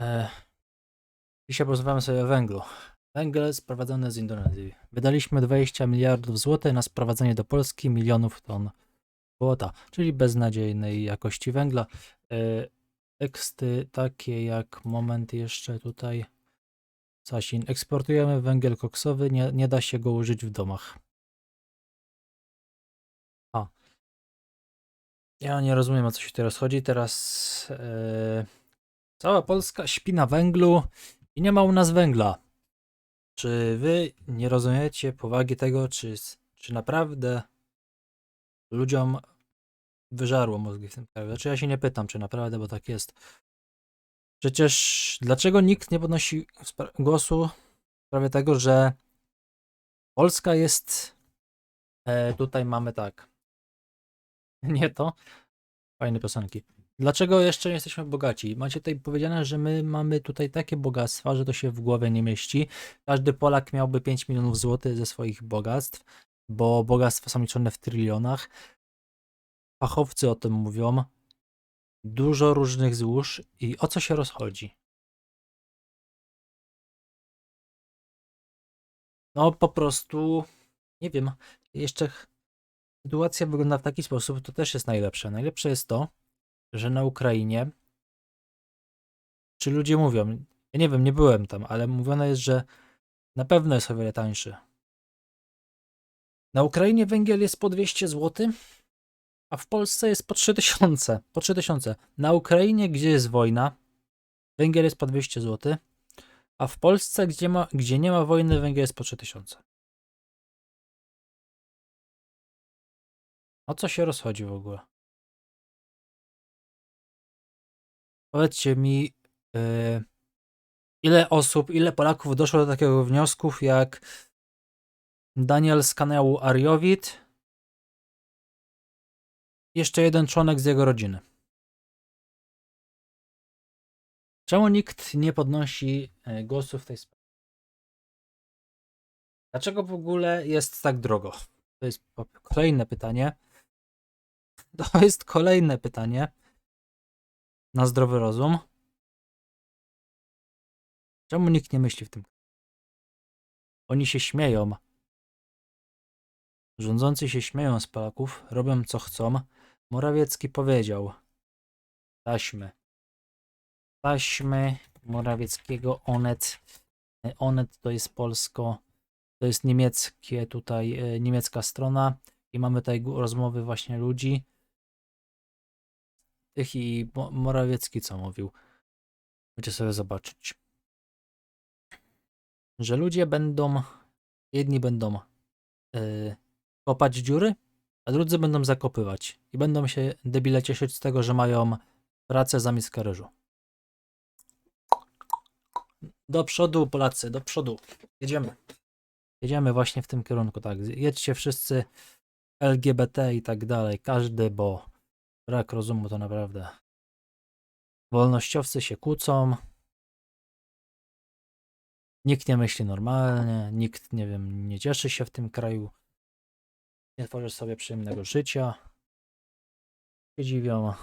E, dzisiaj porozmawiamy sobie o węglu. Węgiel sprowadzony z Indonezji. Wydaliśmy 20 miliardów złotych na sprowadzenie do Polski milionów ton złota, czyli beznadziejnej jakości węgla. E, teksty takie jak moment jeszcze tutaj. Sasin. Eksportujemy węgiel koksowy, nie, nie da się go użyć w domach. A. Ja nie rozumiem o co się teraz chodzi. Teraz e, cała Polska śpi na węglu i nie ma u nas węgla. Czy wy nie rozumiecie powagi tego, czy, czy naprawdę ludziom wyżarło mózgi w tym kraju? Znaczy ja się nie pytam, czy naprawdę, bo tak jest. Przecież dlaczego nikt nie podnosi głosu w sprawie tego, że Polska jest. E, tutaj mamy tak. Nie to. Fajne piosenki. Dlaczego jeszcze nie jesteśmy bogaci? Macie tutaj powiedziane, że my mamy tutaj takie bogactwa, że to się w głowie nie mieści. Każdy Polak miałby 5 milionów złotych ze swoich bogactw, bo bogactwa są liczone w trylionach. Fachowcy o tym mówią. Dużo różnych złóż i o co się rozchodzi? No po prostu nie wiem. Jeszcze sytuacja wygląda w taki sposób, to też jest najlepsze. Najlepsze jest to, że na Ukrainie czy ludzie mówią, ja nie wiem, nie byłem tam, ale mówione jest, że na pewno jest o wiele tańszy. Na Ukrainie węgiel jest po 200 zł, a w Polsce jest po 3000. Po 3000. Na Ukrainie, gdzie jest wojna, węgiel jest po 200 zł, a w Polsce, gdzie, ma, gdzie nie ma wojny, węgiel jest po 3000. O co się rozchodzi w ogóle? Powiedzcie mi, yy, ile osób, ile Polaków doszło do takiego wniosków jak Daniel z kanału Ariowit, jeszcze jeden członek z jego rodziny. Czemu nikt nie podnosi e, głosu w tej sprawie? Dlaczego w ogóle jest tak drogo? To jest kolejne pytanie. To jest kolejne pytanie na zdrowy rozum. Czemu nikt nie myśli w tym? Oni się śmieją. Rządzący się śmieją z Polaków, robią co chcą. Morawiecki powiedział: Taśmy. Taśmy Morawieckiego Onet. Onet to jest polsko, to jest niemieckie tutaj, e, niemiecka strona. I mamy tutaj rozmowy właśnie ludzi. I Mo- Morawiecki co mówił. Możecie sobie zobaczyć. Że ludzie będą, jedni będą e, kopać dziury, a drudzy będą zakopywać. I będą się debile cieszyć z tego, że mają pracę za miskę ryżu. Do przodu, Polacy, do przodu. Jedziemy. Jedziemy właśnie w tym kierunku, tak. Jedźcie wszyscy LGBT i tak dalej. Każdy, bo brak rozumu to naprawdę. Wolnościowcy się kłócą. Nikt nie myśli normalnie, nikt, nie wiem, nie cieszy się w tym kraju. Nie tworzy sobie przyjemnego życia. Się dziwią.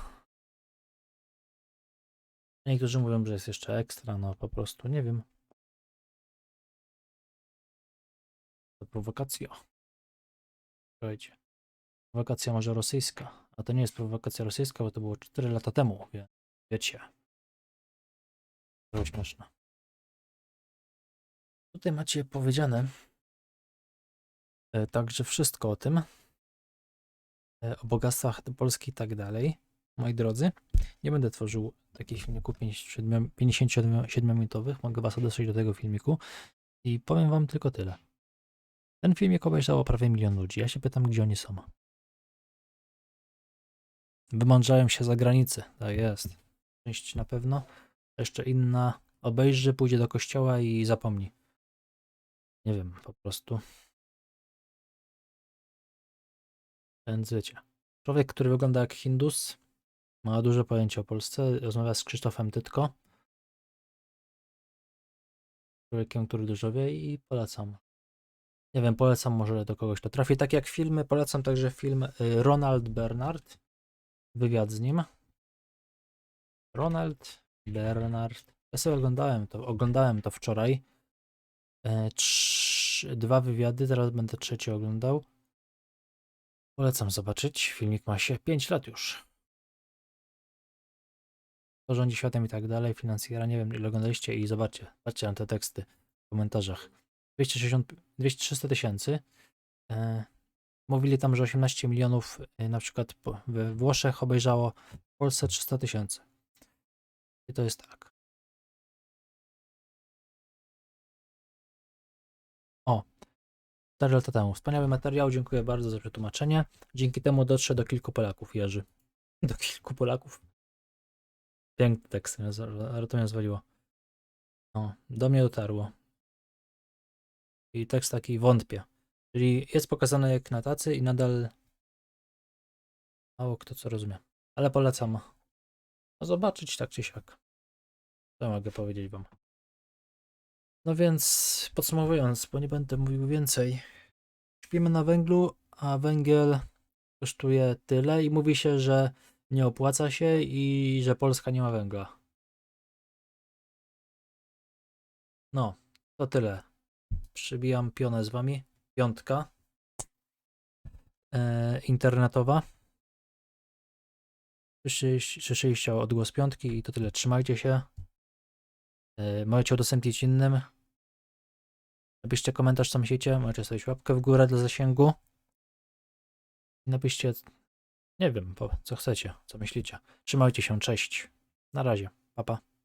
Niektórzy mówią, że jest jeszcze ekstra, no po prostu nie wiem. To prowokacja. Słuchajcie. Prowokacja może rosyjska, a to nie jest prowokacja rosyjska, bo to było 4 lata temu, wie, wiecie. To śmieszne. Tutaj macie powiedziane e, także wszystko o tym, e, o bogactwach Polski i tak dalej. Moi drodzy, nie będę tworzył takich filmików 57-minutowych, mogę was odesłać do tego filmiku i powiem wam tylko tyle. Ten filmik obejrzało prawie milion ludzi. Ja się pytam, gdzie oni są. Wymądrzają się za granicę. Tak jest. Część na pewno. Jeszcze inna obejrzy, pójdzie do kościoła i zapomni. Nie wiem, po prostu. Wiecie. Człowiek, który wygląda jak Hindus, ma duże pojęcie o Polsce, rozmawia z Krzysztofem Tytko. Człowiekiem, który dużo wie i polecam. Nie wiem, polecam może do kogoś to trafi. Tak jak filmy, polecam także film y, Ronald Bernard. Wywiad z nim. Ronald Bernard. Ja sobie oglądałem to, oglądałem to wczoraj. E, trz, dwa wywiady, teraz będę trzeci oglądał. Polecam zobaczyć. Filmik ma się 5 lat już. To rządzi światem i tak dalej. Finansjera, nie wiem ile oglądaliście i zobaczcie. Patrzcie na te teksty w komentarzach. 260, 200, 300 tysięcy. E, mówili tam, że 18 milionów e, na przykład we Włoszech obejrzało, w Polsce 300 tysięcy. I to jest tak. O, 4 lata temu. Wspaniały materiał, dziękuję bardzo za przetłumaczenie. Dzięki temu dotrze do kilku Polaków, Jerzy. Do kilku Polaków. Piękny tekst, ale to mnie zwaliło. No, do mnie dotarło. I tekst taki wątpię. Czyli jest pokazane jak na tacy i nadal mało kto co rozumie. Ale polecam no, zobaczyć tak czy siak. Co mogę powiedzieć wam. No więc podsumowując, bo nie będę mówił więcej. Śpimy na węglu, a węgiel kosztuje tyle i mówi się, że nie opłaca się i że Polska nie ma węgla. No, to tyle. Przybijam pionę z wami. Piątka. E, internetowa. Słyszeliście odgłos piątki i to tyle. Trzymajcie się. E, możecie udostępnić innym. Napiszcie komentarz, co myślicie. Możecie sobie łapkę w górę dla zasięgu. Napiszcie, nie wiem, co chcecie, co myślicie. Trzymajcie się, cześć. Na razie, papa. Pa.